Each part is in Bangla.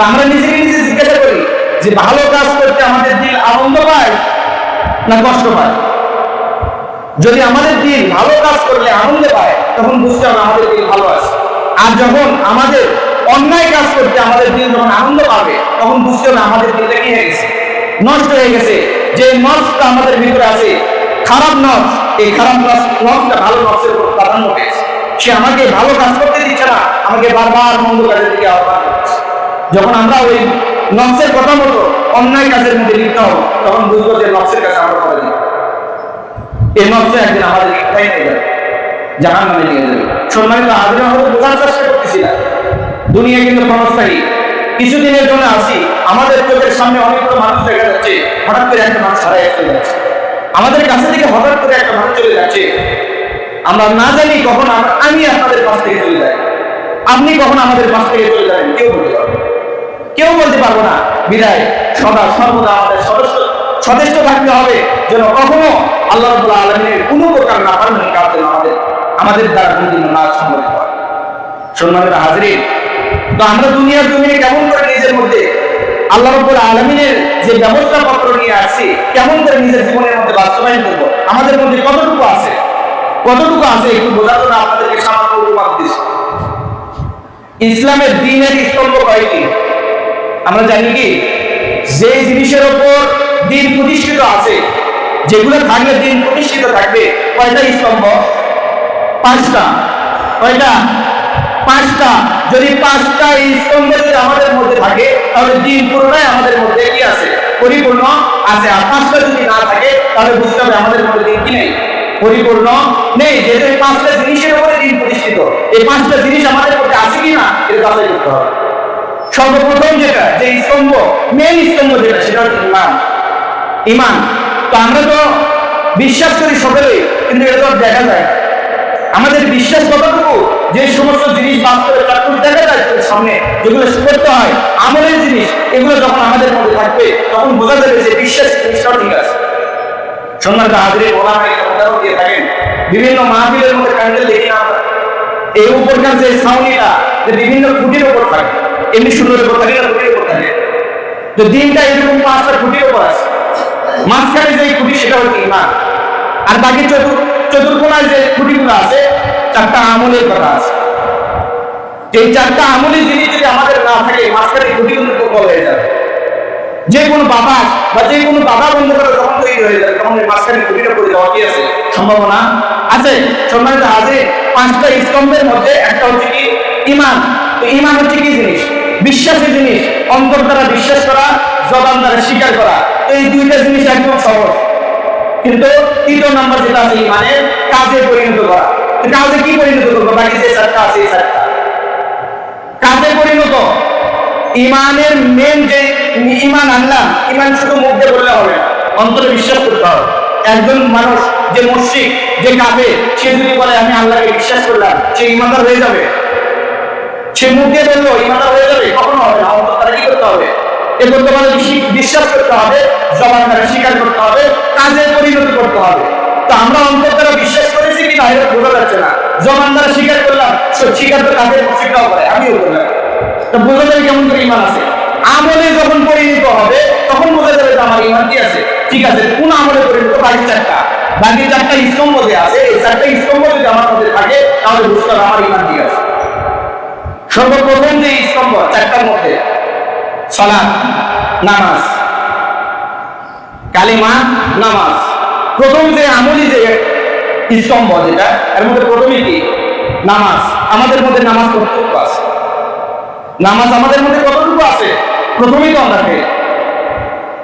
তো আমরা নিজেকে নিজে জিজ্ঞাসা করি যে ভালো কাজ করতে আমাদের দিল আনন্দ পায় না কষ্ট পায়? যদি আমাদের দিল ভালো কাজ করলে আনন্দ পায়, তখন বুঝতে হবে আমাদের দিল ভালো আছে। আর যখন আমাদের অন্যায় কাজ করতে আমাদের দিল যখন আনন্দ পাবে, তখন বুঝতে হবে আমাদের দিলটা কি হয়ে গেছে? নষ্ট হয়ে গেছে। যে নষ্ট আমাদের ভিতরে আছে, খারাপ নস এই খারাপ নসটা ভালো নসের উপর প্রাধান্য পেয়েছে। সে আমাকে ভালো কাজ করতে দিচ্ছে না, আমাকে বারবার মন্দ কাজের দিকে আহ্বান করছে। যখন আমরা ওই নকশের কথা মতো অন্যায় কাজের মধ্যে লিপ্ত হব, তখন বুঝব যে নকশের কাছে আমরা করে এই নকশে একদিন আমাদের কোথায় নিয়ে যাবে জাহান নামে নিয়ে যাবে। সম্মানিত আগ্রহ হয়তো বোঝার চেষ্টা করতেছি না। দুনিয়া কিন্তু ক্ষণস্থায়ী। কিছুদিনের জন্য আসি আমাদের চোখের সামনে অনেকগুলো মানুষ দেখা যাচ্ছে, হঠাৎ করে একটা মানুষ হারাই চলে যাচ্ছে। আমাদের কাছে থেকে হঠাৎ করে একটা মানুষ চলে যাচ্ছে। আমরা না জানি কখন আমি আপনাদের পাশ থেকে চলে যাই। আপনি কখন আমাদের পাশ থেকে চলে যাবেন, কেউ বলতে পারবে না। কেউ বলতে পারব না। বিদায়। সদা সর্বদা আমাদের সদস্য, সচেষ্ট থাকতে হবে যেন কখনো আল্লাহ রবুল্লাহ আলমিনের কোনো প্রকার না পারবেন কাজ যেন আমাদের আমাদের দ্বারা কোনদিন না সম্ভব হয়। সম্মানিত হাজরিন, তো আমরা দুনিয়ার জমিনে কেমন করে নিজের মধ্যে আল্লাহ রব্বুল আলমিনের যে ব্যবস্থাপত্র নিয়ে আসছি, কেমন করে নিজের জীবনের মধ্যে বাস্তবায়ন করব, আমাদের মধ্যে কতটুকু আছে? কতটুকু আছে একটু বোঝার জন্য আপনাদেরকে সামান্য উপমান দিচ্ছি। ইসলামের দিনের স্তম্ভ কয়টি? আমরা জানি কি? যে জিনিসের ওপর দিন প্রতিষ্ঠিত আছে, যেগুলো থাকলে দিন প্রতিষ্ঠিত থাকবে, কয়টা স্তম্ভ? পাঁচটা। কয়টা? পাঁচটা। যদি পাঁচটা স্তম্ভ যদি আমাদের মধ্যে থাকে, তাহলে দিন পুরোটাই আমাদের মধ্যে কি আছে? পরিপূর্ণ আছে। আর পাঁচটা যদি না থাকে, তাহলে বুঝতে হবে আমাদের মধ্যে দিন কি নেই। পরিপূর্ণ নেই। যেহেতু পাঁচটা জিনিসের উপরে দিন প্রতিষ্ঠিত, এই পাঁচটা জিনিস আমাদের মধ্যে আছে কিনা এটা যাচাই করতে হবে। সর্বপ্রথম যেটা, যে স্তম্ভ মেন স্তম্ভ যেটা, সেটা হচ্ছে ইমান। ইমান। তো আমরা তো বিশ্বাস করি সকলেই, কিন্তু এটা তো দেখা যায় আমাদের বিশ্বাস কতটুকু? যে সমস্ত জিনিস বাস্তবে প্রাথমিক দেখা যায় সামনে, যেগুলো করতে হয়, আমলের জিনিস, এগুলো যখন আমাদের মধ্যে থাকবে, তখন বোঝা যাবে যে বিশ্বাস জিনিসটাও ঠিক আছে। সম্মানিত হাজিরে ওলামা একটা উদাহরণ দিয়ে থাকেন। বিভিন্ন মাহফিলের মধ্যে প্যান্ডেল দেখি না এই উপরকার যে ছাউনিটা, যে বিভিন্ন খুঁটির উপর থাকে। এমনি সুন্দর থাকে তো দিনটা এরকম পাঁচটা খুঁটির উপর আছে মাঝখানে যে খুঁটি, সেটা হচ্ছে ইমান আর বাকি চতুর চতুর্কোনায় যে খুঁটিগুলো আছে, চারটা আমলের কথা আছে। এই চারটা আমলের জিনিস যদি আমাদের না থাকে, মাঝখানে খুঁটিগুলো দুর্বল হয়ে যাবে। যে কোনো বাবা বা যে কোনো বাবা বন্ধ করে যখন তৈরি হয়ে যাবে, তখন মাঝখানে খুঁটিটা পড়ে যাওয়া কি আছে? সম্ভাবনা আছে। সম্মানিত আছে পাঁচটা স্তম্ভের মধ্যে একটা হচ্ছে কি? ইমান তো ইমান হচ্ছে কি জিনিস? বিশ্বাসের জিনিস, অন্তর দ্বারা বিশ্বাস করা, জবান দ্বারা স্বীকার করা, এই দুইটা জিনিস একদম সহজ। কিন্তু তৃতীয় নম্বর যেটা আছে ইমানের, কাজে পরিণত করা। কাজে কি পরিণত করব? বাকি যে চারটা আছে কাজে পরিণত। ইমানের মেন যে ইমান আনলাম, ইমান শুধু মুখে বললে হবে না, অন্তরে বিশ্বাস করতে হবে। একজন মানুষ, যে মুশরিক, যে কাফে সে যদি বলে, আমি আল্লাহকে বিশ্বাস করলাম, সে ইমানদার হয়ে যাবে। সে মুখে বলল, ইমানদার হয়ে যাবে? কখনো হবে না। তারা কি করতে হবে? এ করতে বিশ্বাস করতে হবে, জবান দ্বারা স্বীকার করতে হবে, কাজে পরিণত করতে হবে। তো আমরা অন্তর দ্বারা বিশ্বাস করেছি কিনা এটা বোঝা যাচ্ছে না। জবান দ্বারা স্বীকার করলাম স্বীকার মুশরিকরাও করে। আমিও বোঝা যাবে কেমন করে ইমান আছে। আমলে যখন পরিণত হবে, তখন বোঝা যাবে যে আমার ইমান কি আছে। ঠিক আছে, কোন আমলে পরিণত? বাকি চারটা। বাকি চারটা স্তম্ভ যে আছে, এই চারটা স্তম্ভ যদি আমার মধ্যে থাকে, তাহলে বুঝতে হবে আমার ইমান ঠিক আছে সর্বপ্রথম যে স্তম্ভ চারটার মধ্যে সলাৎ নামাজ। কালিমা, নামাজ। প্রথম যে আমলি যে স্তম্ভ যেটা, এর মধ্যে প্রথমে কি? নামাজ। আমাদের মধ্যে নামাজ কতটুকু আছে? নামাজ আমাদের মধ্যে কতটুকু আছে? প্রথমেই তো আমরা ফেল।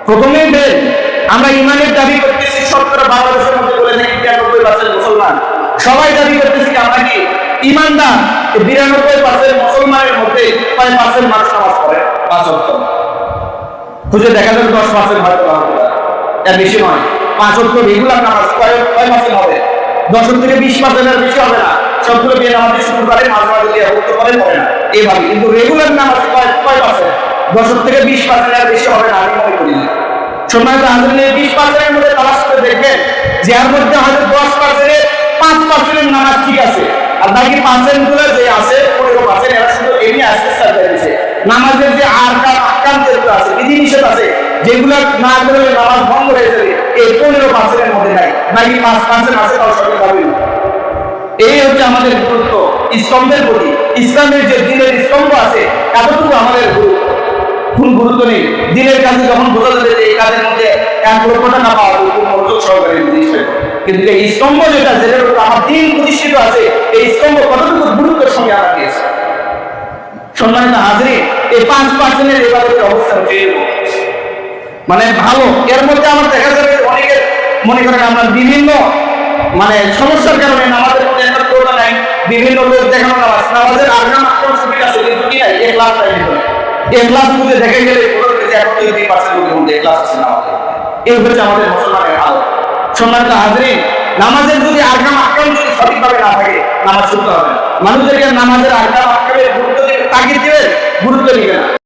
প্রথমেই ফেল। আমরা ইমানের দাবি করতেছি, শতকরা বাংলাদেশের মধ্যে বলে থাকি বিরানব্বই পার্সেন্ট মুসলমান। সবাই দাবি করতেছি আমরা কি ইমানদার বিরানব্বই মুসলমানের মধ্যে মানুষ নামাজ পড়ে? পাঁচ খুঁজে দেখা যাবে দশ। এর বেশি নয়। পাঁচ রেগুলার নামাজ কয় কয় পার্সেন্ট হবে? থেকে বিশ বেশি হবে না। সবগুলো বিয়ে দিয়ে পড়ে না। এইভাবে কিন্তু রেগুলার নামাজ কয় পার্সেন্ট দশ থেকে বিশ বেশি হবে না, আমি মনে করি না। বিশ পার্সেন্টের মধ্যে তালাশ করে দেখবেন যে এর মধ্যে হয়তো দশ পার্সেন্টের পাঁচ পার্সেন্টের নামাজ আর বাকি পার্সেন্টগুলো যে আছে, পনেরো পার্সেন্ট এরা শুধু এমনি আসতে সার্ভে দিচ্ছে নামাজের যে আরকাম আকাম যেগুলো আছে, বিধিনিষেধ আছে, যেগুলো না করলে নামাজ ভঙ্গ হয়ে যাবে, এই পনেরো পার্সেন্টের মধ্যে নাই। নাকি পাঁচ পার্সেন্ট আছে, তাও সঠিক পাবে এই হচ্ছে আমাদের গুরুত্ব স্তম্ভের প্রতি। ইসলামের যে দিনের স্তম্ভ আছে, এতটুকু আমাদের গুরুত্ব। গুরুত্ব নেই। দিনের কাজে যখন বোঝা যাবে যে এই কাজের মধ্যে এক লক্ষ টাকা পাওয়া মনোযোগ সহকারে জিনিসটা। কিন্তু এই স্তম্ভ যেটা, যেটার উপর আমার দিন প্রতিষ্ঠিত আছে, এই স্তম্ভ কতটুকু গুরুত্বের সঙ্গে আমরা দিয়েছে সম্মানিত হাজরি এই পাঁচ পার্সেন্টের এবারের অবস্থা হচ্ছে মানে ভালো, এর মধ্যে আমার দেখা যাবে অনেকের মনে করেন আমরা বিভিন্ন মানে সমস্যার কারণে নামাজের মধ্যে একটা করোনা নাই, বিভিন্ন লোক দেখানো নামাজ, নামাজের আগাম আক্রমণ সুবিধা আছে কিন্তু কি নাই? এক লাখ নাই ভিতরে এক লাখ বুঝে দেখে গেলে যে এখন দুই তিন পার্সেন্ট লোকের মধ্যে এক লাখ আছে নামাজের এই হচ্ছে আমাদের মুসলমানের হাল। সম্মানিত হাজরি, নামাজের যদি আগাম আকাম যদি সঠিকভাবে না থাকে, নামাজ শুনতে হবে। মানুষদেরকে নামাজের আগাম আকামের গুরুত্ব দিবে তাগিদ দিবে গুরুত্ব দিবে না